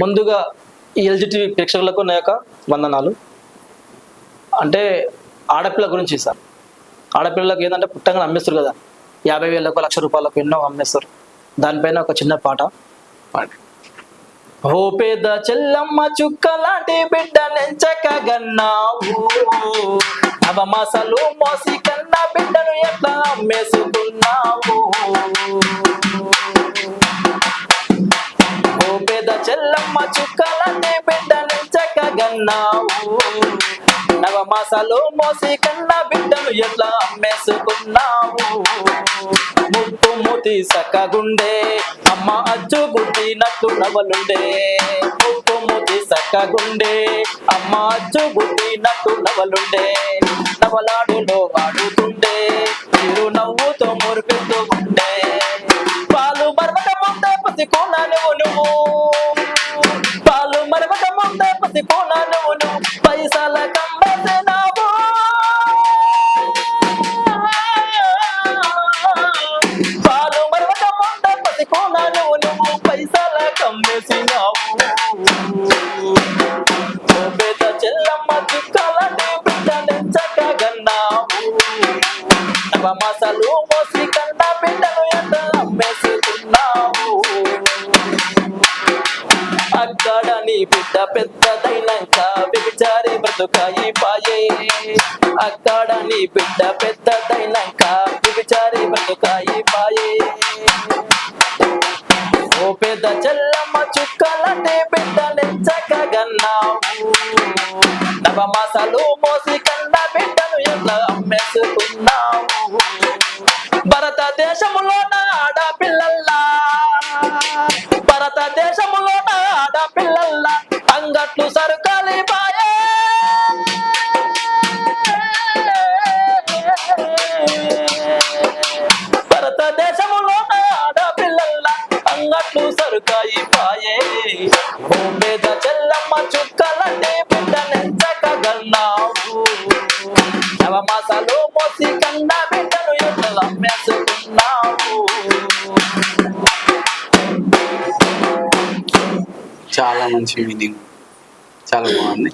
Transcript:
ముందుగా ఈ ఎల్జిటివి ప్రేక్షకులకు నా యొక్క వందనాలు. అంటే ఆడపిల్ల గురించి సార్. ఆడపిల్లలకు ఏంటంటే పుట్టంగా అమ్మేస్తారు కదా. యాభై వేలకు లక్ష రూపాయలకు ఎన్నో అమ్మేస్తారు. దానిపైన ఒక చిన్న పాట పాడు. ఓ పేద చెల్లమ్మ చుక్క లాంటి బిడ్డ నెంచకగన్నావు మోసి కన్నా బిడ్డను ఎట్లా అమ్మేసుకున్నావు? చెల్లమ్మ చుక్క లాంటి చక్కగన్నావు నవమాసాలు మోసి కన్న బిడ్డను ఎట్లా అమ్మేసుకున్నావు? ముక్కు మూతి సక్కగుండే అమ్మ అచ్చు గుద్దినట్టు నవలుండే. ముక్కు మూతి సక్కగుండే అమ్మ అచ్చు గుద్దినట్టు నవలుండే. నవలాడులో ఆడుతుండే మీరు నవ్వుతో మురిపిస్తూ ఉండే పాలు మరవక ముందే పసి కోనా నువ్వు. నవమాసాలు మోసి కన్నా బిడ్డలు ఎంత అమ్మేసుకున్నావు? అక్కడ నీ బిడ్డ పెద్దదైనాక విచారి బ్రతుకాయి పాయే. అక్కడ నీ బిడ్డ పెద్దదైనాక విచారి బ్రతుకాయి పాయే. ఓ పెద్ద చెల్లమ్మ చుక్కలంటే బిడ్డ నెంచకగన్నావు నవమాసాలు మోసి కన్న బిడ్డను ఎట్లా అమ్మేసుకున్నావు? భారతదేశములోన ఆడపిల్లల్లా. భారతదేశములోన ఆడపిల్లల్లా. అంగట్లు సరుకాలి బాయే భారతదేశములోన ఆడపిల్లల్లా. అంగట్లు సరుకాయి పాయే. నెంచకగన్నావు నవమాసాలు మోసి కన్నా బిడ్డలు ఎట్లా అమ్మేసుకున్నావు చాలా మంచి మీనింగ్. చాలా బాగుంది.